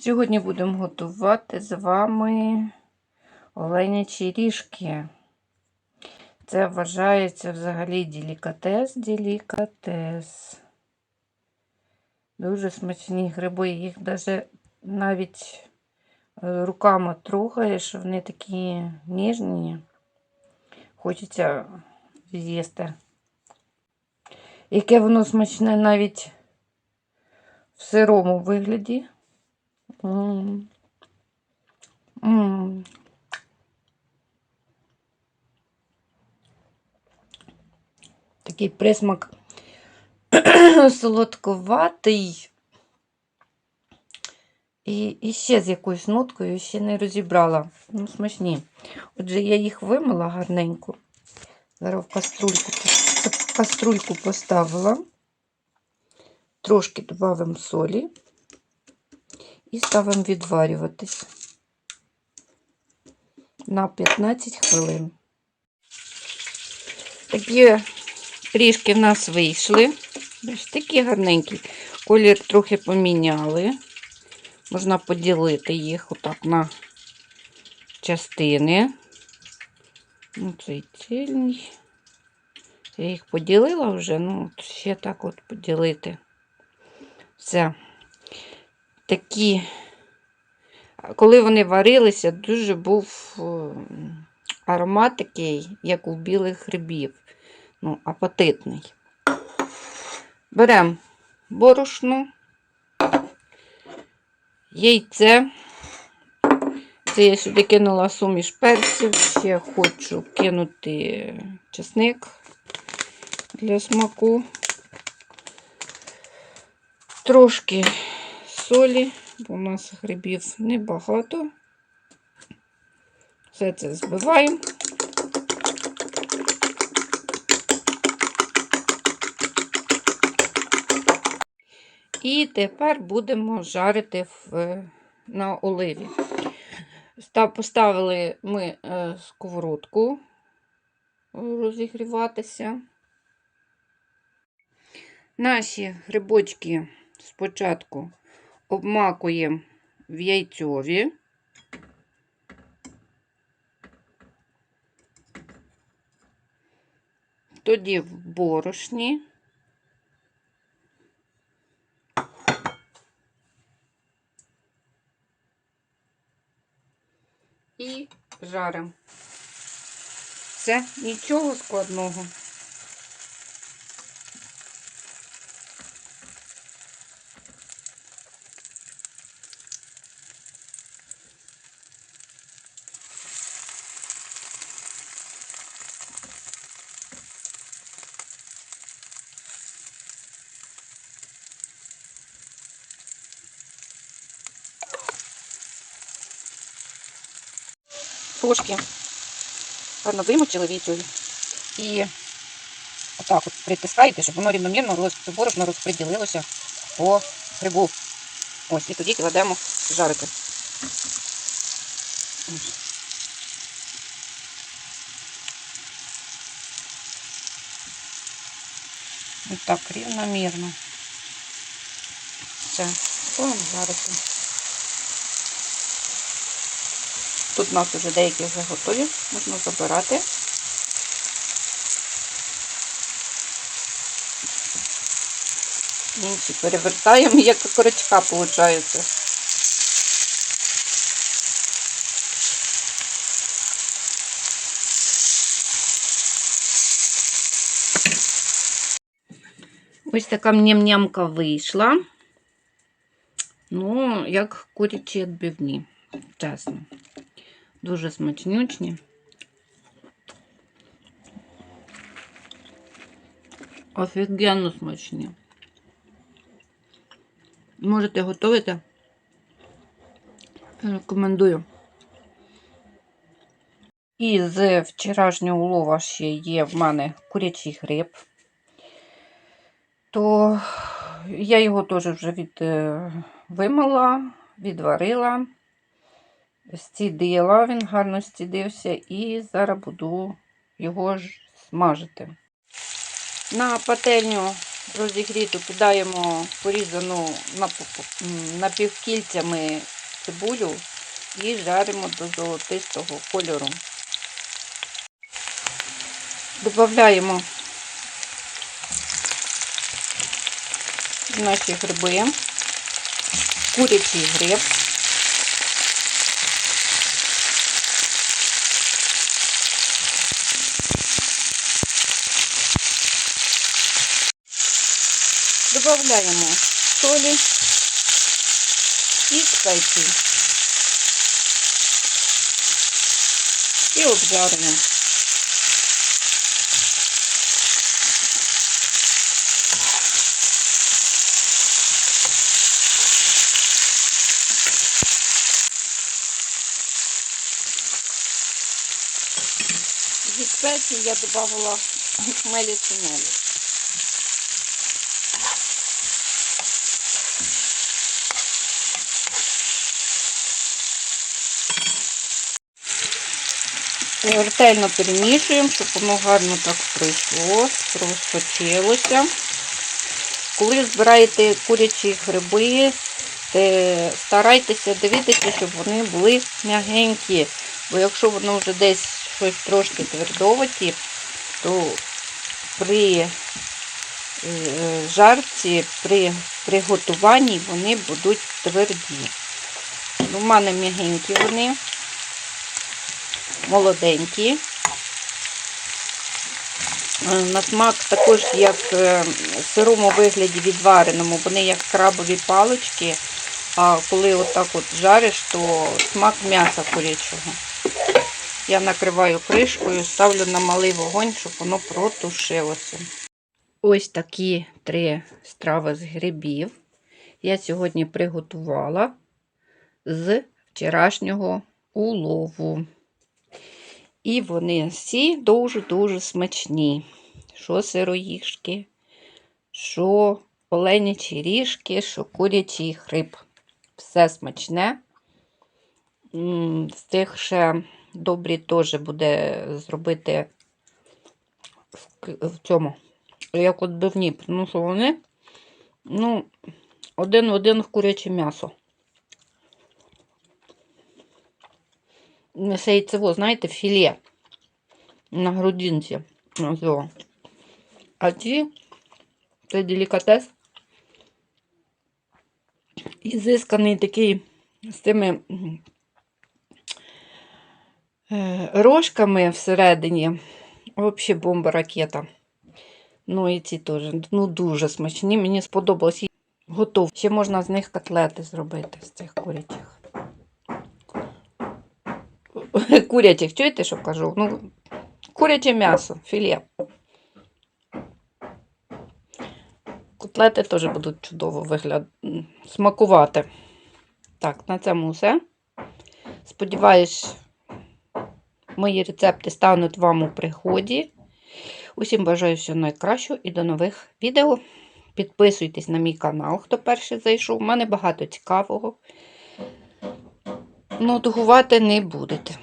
Сьогодні будемо готувати з вами оленячі ріжки. Це вважається взагалі делікатес, делікатес. Дуже смачні гриби, їх даже навіть е, руками трогаєш, вони такі ніжні. Хочеться з'їсти. Яке воно смачне навіть в сирому вигляді. Такий присмак солодковатий. І, і ще з якоюсь ноткою ще не розібрала. Ну, смачні. Отже, я їх вимила гарненько. Зараз в каструльку, в каструльку поставила. Трошки додамо солі і ставимо відварюватись на 15 хвилин. Такі трішки в нас вийшли. Такі гарненькі. Колір трохи поміняли. Можна поділити їх отак на частини. Ну, цей цільний. Я їх поділила вже, ну, ще так от поділити. Все. Такі, коли вони варилися, дуже був е, аромат такий, як у білих грибів. Ну, апетитний. Беремо борошно, яйце. Це я сюди кинула суміш перців, ще хочу кинути чесник для смаку. Трошки солі, бо у нас грибів небагато. Все це збиваємо. І тепер будемо жарити в, на оливі. Поставили ми е, сковородку розігріватися. Наші грибочки спочатку обмакуємо в яйцьові. Тоді в борошні. І жаримо. Все, нічого складного. Трошки гарно вимочили віцею. І отак от притискаєте, щоб воно рівномірно борошно розподілилося по грибу. Ось, і тоді кладемо жарити. Ось так рівномірно. Все, будемо жарити. Тут у нас вже деякі вже готові, можна забирати. Інші перевертаємо, як корочка виходить. Ось така ням-нямка вийшла. Ну, як курячі відбивні, чесно. Дуже смачнючні. Офігенно смачні. Можете готувати. Рекомендую. І з вчорашнього улова ще є в мене курячий гриб. То я його теж вже від, е, вимила, відварила, стідила, він гарно стідився, і зараз буду його ж смажити. На пательню розігріту кидаємо порізану напівкільцями цибулю і жаримо до золотистого кольору. Додаємо наші гриби, курячий гриб. Добавляємо солі і спеції. І обжарюємо. Зі спецій я додавала хмелі сунелі. Ретельно перемішуємо, щоб воно гарно так пройшло, розпочилося. Коли збираєте курячі гриби, старайтеся дивитися, щоб вони були м'ягенькі. Бо якщо воно вже десь щось трошки твердоваті, то при е, жарці, при приготуванні вони будуть тверді. У мене м'ягенькі вони молоденькі. Е, На смак також як е, в сирому вигляді відвареному, вони як крабові палички, а коли отак от жариш, то смак м'яса курячого. Я накриваю кришкою, ставлю на малий вогонь, щоб воно протушилося. Ось такі три страви з грибів я сьогодні приготувала з вчорашнього улову. І вони всі дуже-дуже смачні. Що сироїшки, що оленячі ріжки, що курячий хрип. Все смачне. З тих ще добрі теж буде зробити в цьому, як отбивні, тому що вони ну, один в один в куряче м'ясо. Яйцево, знаєте, філе на грудинці. А ці це делікатес. Ізисканий такий з тими е, рожками всередині. Взагалі бомба ракета. Ну і ці теж ну, дуже смачні. Мені сподобалось. Готов. Ще можна з них котлети зробити, з цих курячих. Курячих, чуєте, що кажу? Ну, куряче м'ясо, філе. Котлети теж будуть чудово вигляд... смакувати. Так, на цьому все. Сподіваюсь, мої рецепти стануть вам у пригоді. Усім бажаю всього найкращого і до нових відео. Підписуйтесь на мій канал, хто перший зайшов. У мене багато цікавого. Ну, готувати не будете.